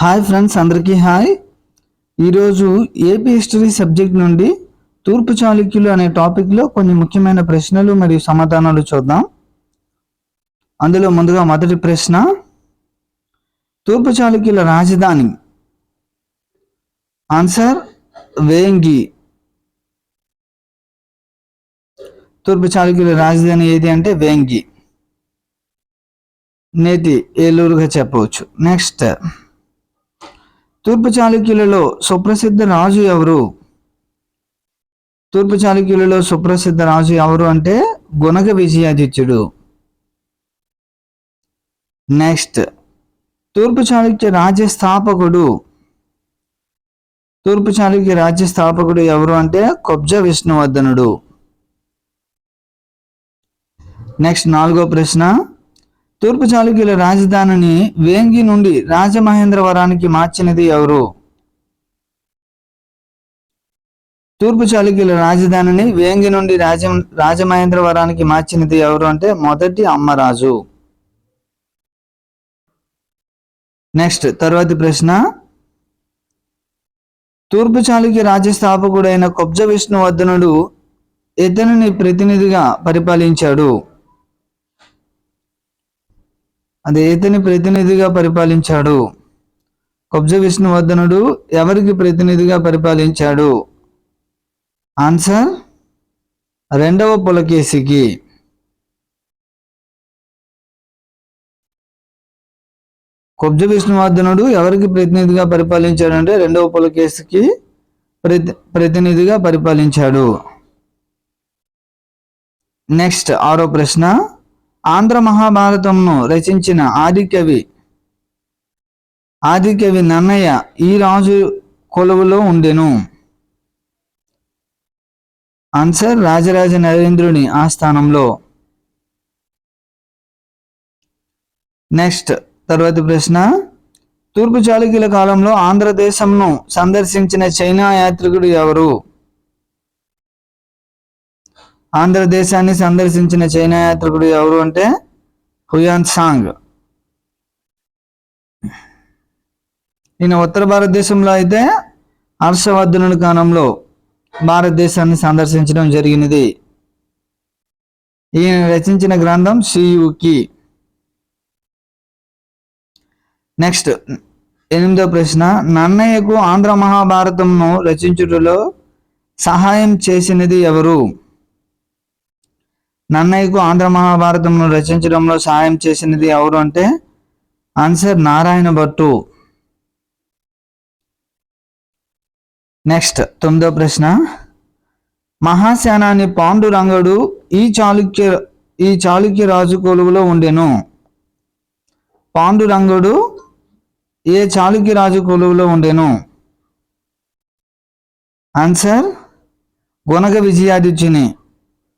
Hi friends అందరికీ hi. ఈరోజు AP history subject నుండి తూర్పు చాళుక్యులు అనే టాపిక్లో కొన్ని ముఖ్యమైన ప్రశ్నలు మరియు సమాధానాలు చూద్దాం. అందులో ముందుగా మొదటి ప్రశ్న తూర్పు చాళుక్యుల రాజధాని. ఆన్సర్ వేంగి. తూర్పు చాళుక్యుల రాజధాని ఏది అంటే వేంగి. నేటి ఏలూరుగా చెప్పవచ్చు. నెక్స్ట్ తూర్పు చాళుక్యులలో సుప్రసిద్ధ రాజు ఎవరు? తూర్పు చాళుక్యులలో సుప్రసిద్ధ రాజు ఎవరు అంటే గుణగ విజయాదిత్యుడు. నెక్స్ట్ తూర్పు చాళుక్య రాజ్య స్థాపకుడు తూర్పు చాళుక్య రాజ్య స్థాపకుడు ఎవరు అంటే కొబ్జ విష్ణువర్ధనుడు. నెక్స్ట్ నాలుగో ప్రశ్న తూర్పు చాళుక్యుల రాజధానిని వేంగి నుండి రాజమహేంద్రవరానికి మార్చినది ఎవరు? తూర్పు చాళుక్యుల రాజధానిని వేంగి నుండి రాజ రాజమహేంద్రవరానికి మార్చినది ఎవరు అంటే మొదటి అమ్మరాజు. నెక్స్ట్ తర్వాతి ప్రశ్న. తూర్పు చాళుక్య రాజ్య స్థాపకుడైన కొబ్జ విష్ణువర్ధనుడు ఇతనిని ప్రతినిధిగా పరిపాలించాడు. అది ప్రతినిధిగా పరిపాలించాడు. కబ్జ విష్ణువర్ధనుడు ఎవరికి ప్రతినిధిగా పరిపాలించాడు? ఆన్సర్ రెండవ పులకేశికి. కొబ్జ విష్ణువర్ధనుడు ఎవరికి ప్రతినిధిగా పరిపాలించాడు అంటే రెండవ పులకేశికి ప్రతి ప్రతినిధిగా పరిపాలించాడు. నెక్స్ట్ ఆరో ప్రశ్న. ఆంధ్ర మహాభారతంను రచించిన ఆదికవి ఆదికవి నన్నయ్య ఈ రాజు కొలువులో ఉండెను. ఆన్సర్ రాజరాజ నరేంద్రుని ఆస్థానంలో. నెక్స్ట్ తర్వాతి ప్రశ్న. తూర్పు చాళుక్యుల కాలంలో ఆంధ్రదేశంను సందర్శించిన చైనా యాత్రికుడు ఎవరు? ఆంధ్రదేశాన్ని సందర్శించిన చైనా యాత్రికుడు ఎవరు అంటే హుయాన్ సాంగ్. ఈయన ఉత్తర భారతదేశంలో అయితే హర్షవర్ధనుడి కాలంలో భారతదేశాన్ని సందర్శించడం జరిగినది. ఈయన రచించిన గ్రంథం సియుకి నెక్స్ట్ ఎనిమిదో ప్రశ్న నన్నయ్యకు ఆంధ్ర మహాభారతంను రచించుటలో సహాయం చేసినది ఎవరు? నన్నయ్యకు ఆంధ్ర మహాభారతంను రచించడంలో సహాయం చేసినది ఎవరు అంటే ఆన్సర్ నారాయణ భట్టు. నెక్స్ట్ తొమ్మిదో ప్రశ్న. మహాసేనాని పాండురంగడు ఈ చాళుక్య ఈ చాళుక్య రాజు కొలువులో ఉండెను. పాండురంగుడు ఏ చాళుక్య రాజు కొలువులో ఉండెను? ఆన్సర్ గుణగ విజయాదిత్యుని.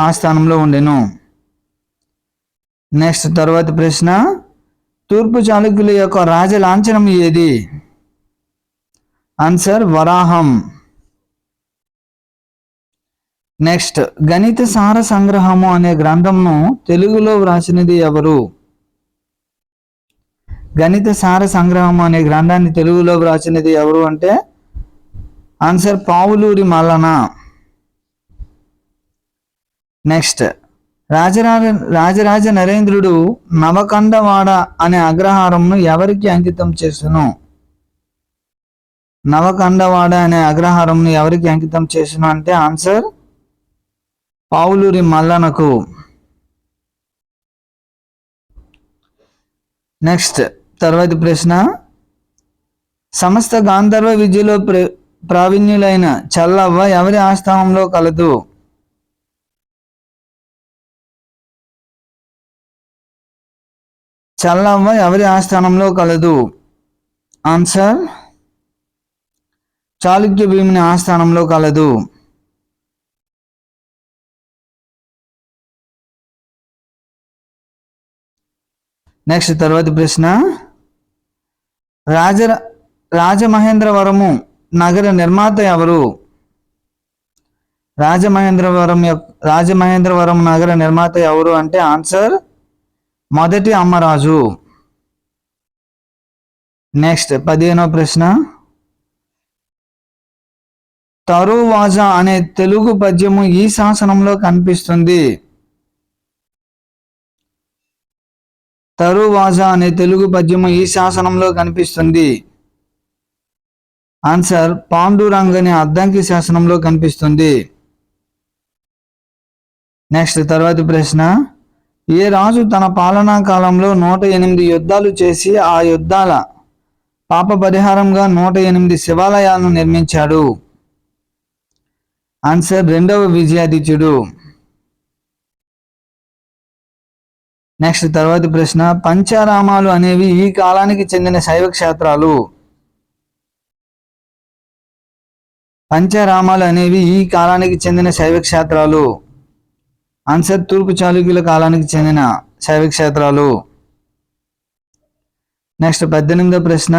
ఆ స్థానంలో ఉండెను. నెక్స్ట్ తర్వాత ప్రశ్న తూర్పు చాళుక్యుల యొక్క రాజ లాంఛనం ఏది? ఆన్సర్ వరాహం. నెక్స్ట్ గణిత సార సంగ్రహము అనే గ్రంథంను తెలుగులో వ్రాసినది ఎవరు? గణిత సార సంగ్రహం అనే గ్రంథాన్ని తెలుగులో వ్రాసినది ఎవరు అంటే ఆన్సర్ పావులూరి మల్లన నెక్స్ట్ రాజరాజ రాజరాజ నరేంద్రుడు నవకండవాడ అనే అగ్రహారంను ఎవరికి అంకితం చేసును? నవకండవాడ అనే అగ్రహారంను ఎవరికి అంకితం చేసును అంటే ఆన్సర్ పావులూరి మల్లనకు నెక్స్ట్ తర్వాతి ప్రశ్న. సమస్త గాంధర్వ విద్యలో ప్రావీణ్యులైన చల్లవ్వ ఎవరి ఆస్థానంలో కలదు? చల్లవ్వ ఎవరి ఆస్థానంలో కలదు? ఆన్సర్ చాళుక్య భీముని ఆస్థానంలో కలదు. నెక్స్ట్ తర్వాతి ప్రశ్న. రాజ రాజమహేంద్రవరము నగర నిర్మాత ఎవరు? రాజమహేంద్రవరం యొక్క రాజమహేంద్రవరం నగర నిర్మాత ఎవరు అంటే ఆన్సర్ మొదటి అమ్మరాజు నెక్స్ట్ పదిహేనో ప్రశ్న. తరువాజ అనే తెలుగు పద్యము ఈ శాసనంలో కనిపిస్తుంది. తరువాజ అనే తెలుగు పద్యము ఈ శాసనంలో కనిపిస్తుంది. ఆన్సర్ పాండురంగ్ అనే అద్దంకి శాసనంలో కనిపిస్తుంది. నెక్స్ట్ తర్వాతి ప్రశ్న. ఏ రాజు తన పాలనా కాలంలో నూట ఎనిమిది యుద్ధాలు చేసి ఆ యుద్ధాల పాప పరిహారంగా నూట ఎనిమిది శివాలయాలను నిర్మించాడు. ఆన్సర్ రెండవ విజయాదిత్యుడు. నెక్స్ట్ తర్వాతి ప్రశ్న పంచారామాలు అనేవి ఈ కాలానికి చెందిన శైవ క్షేత్రాలు పంచరామాలు అనేవి ఈ కాలానికి చెందిన శైవ క్షేత్రాలు ఆన్సర్ తూర్పు చాళుక్యుల కాలానికి చెందిన శైవ క్షేత్రాలు. నెక్స్ట్ పద్దెనిమిదో ప్రశ్న.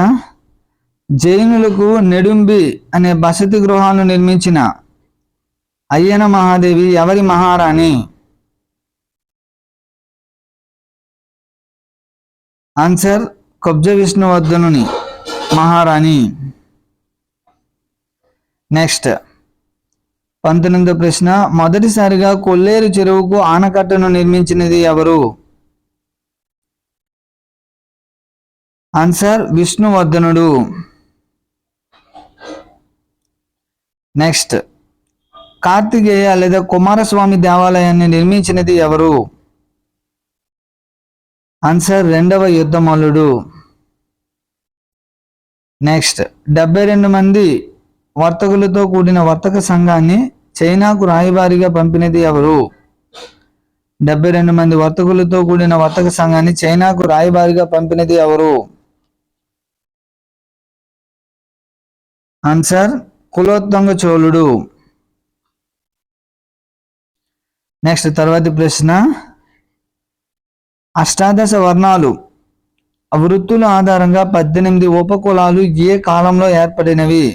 జైనులకు నెడుంబి అనే బసతి గృహాలను నిర్మించిన అయ్యన మహాదేవి ఎవరి మహారాణి? ఆన్సర్ కుబ్జ విష్ణువర్ధనుని మహారాణి. నెక్స్ట్ పంతొమ్మిదో ప్రశ్న మొదటిసారిగా కొల్లేరు చెరువుకు ఆనకట్టను నిర్మించినది ఎవరు? ఆన్సర్ విష్ణువర్ధనుడు. నెక్స్ట్ కార్తికేయ లేదా కుమారస్వామి దేవాలయాన్ని నిర్మించినది ఎవరు? ఆన్సర్ రెండవ యుద్ధమల్లుడు. నెక్స్ట్ డెబ్బై రెండు మంది వర్తకులతో కూడిన వర్తక సంఘాన్ని చైనాకు రాయబారిగా పంపినది ఎవరు? డెబ్బై రెండు మంది వర్తకులతో కూడిన వర్తక సంఘాన్ని చైనాకు రాయబారిగా పంపినది ఎవరు? ఆన్సర్ కులోత్తంగ చోళుడు. నెక్స్ట్ తర్వాతి ప్రశ్న. అష్టాదశ వర్ణాలు. వృత్తుల ఆధారంగా పద్దెనిమిది ఉపకులాలు ఏ కాలంలో ఏర్పడినవి?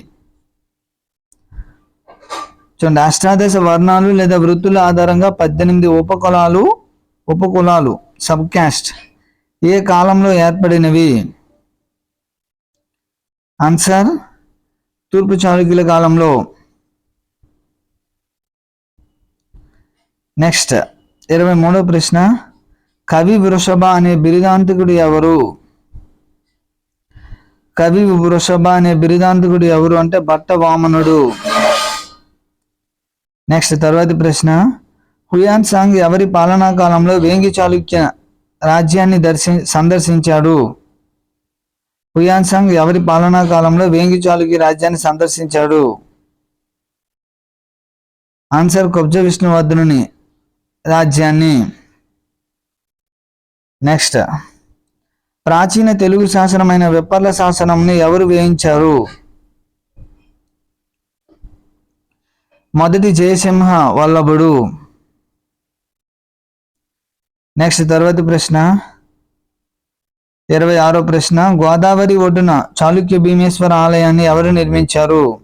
చూడండి అష్టాదశ వర్ణాలు లేదా వృత్తుల ఆధారంగా పద్దెనిమిది ఉపకులాలు ఉపకులాలు సబ్ క్యాస్ట్ ఏ కాలంలో ఏర్పడినవి? ఆన్సర్ తూర్పు చాళుక్యుల కాలంలో. నెక్స్ట్ ఇరవై మూడో ప్రశ్న. కవి వృషభ అనే బిరుదాంతకుడు ఎవరు? కవి వృషభ అనే బిరుదాంతకుడు ఎవరు అంటే భట్ట వామనుడు. నెక్స్ట్ తర్వాతి ప్రశ్న. హుయాన్ సాంగ్ ఎవరి పాలనా కాలంలో వేంగి చాళుక్య రాజ్యాన్ని దర్శి సందర్శించాడు? హుయాన్ సాంగ్ ఎవరి పాలనా కాలంలో వేంగి చాళుక్య రాజ్యాన్ని సందర్శించాడు? ఆన్సర్ కుబ్జ విష్ణువర్ధనుని రాజ్యాన్ని. నెక్స్ట్ ప్రాచీన తెలుగు శాసనమైన విప్పర్ల శాసనంని ఎవరు వేయించారు? మొదటి జయసింహ వల్లభుడు. నెక్స్ట్ తర్వాతి ప్రశ్న. ఇరవై ఆరో ప్రశ్న. గోదావరి ఒడ్డున చాళుక్య భీమేశ్వర ఆలయాన్ని ఎవరు నిర్మించారు?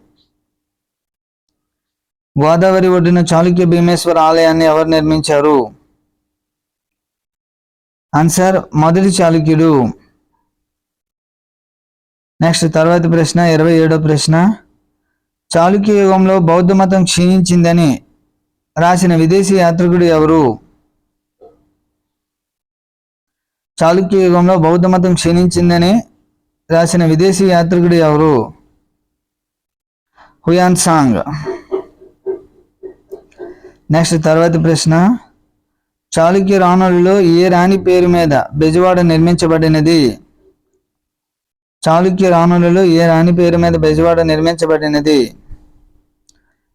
గోదావరి ఒడ్డున చాళుక్య భీమేశ్వర ఆలయాన్ని ఎవరు నిర్మించారు? ఆన్సర్ మొదటి చాళుక్యుడు. నెక్స్ట్ తర్వాతి ప్రశ్న ఇరవై ఏడో ప్రశ్న. చాళుక్య యుగంలో బౌద్ధ మతం క్షీణించిందని రాసిన విదేశీ యాత్రికుడు ఎవరు? చాళుక్య యుగంలో బౌద్ధ మతం క్షీణించిందని రాసిన విదేశీ యాత్రికుడు ఎవరు? Hiuen Tsang. నెక్స్ట్ తర్వాతి ప్రశ్న. చాళుక్య రాణులలో ఏ రాణి పేరు మీద బెజవాడ నిర్మించబడినది? చాళుక్య రాణులలో ఏ రాణి పేరు మీద బెజవాడ నిర్మించబడినది?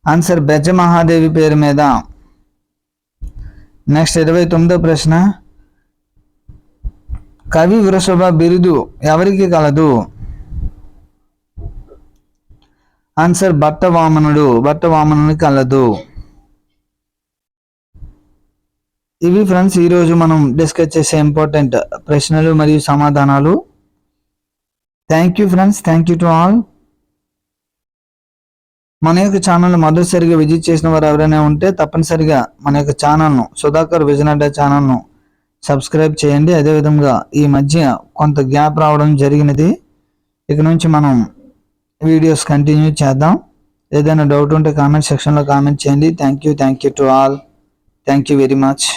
ఆన్సర్ బెజ మహాదేవి పేరు మీద. నెక్స్ట్ ఇరవై తొమ్మిదో ప్రశ్న. కవి వృషభ బిరుదు ఎవరికి కలదు? ఆన్సర్ భట్ట వామనుడు భట్ట వామనుని కలదు. ఇవి ఫ్రెండ్స్ ఈరోజు మనం డిస్కస్ చేసే ఇంపార్టెంట్ ప్రశ్నలు మరియు సమాధానాలు. Thank you friends thank you to all మన యొక్క ఛానల్ మొదటిసారిగా విజిట్ చేసిన వారు ఎవరైనా ఉంటే తప్పనిసరిగా మన యొక్క ఛానల్ను సుధాకర్ విజన్ అడ్డా ఛానల్ను సబ్స్క్రైబ్ చేయండి. అదేవిధంగా ఈ మధ్య కొంత గ్యాప్ రావడం జరిగినది. ఇక నుంచి మనం వీడియోస్ కంటిన్యూ చేద్దాం. ఏదైనా డౌట్ ఉంటే కామెంట్ సెక్షన్లో కామెంట్ చేయండి. Thank you thank you to all thank you very much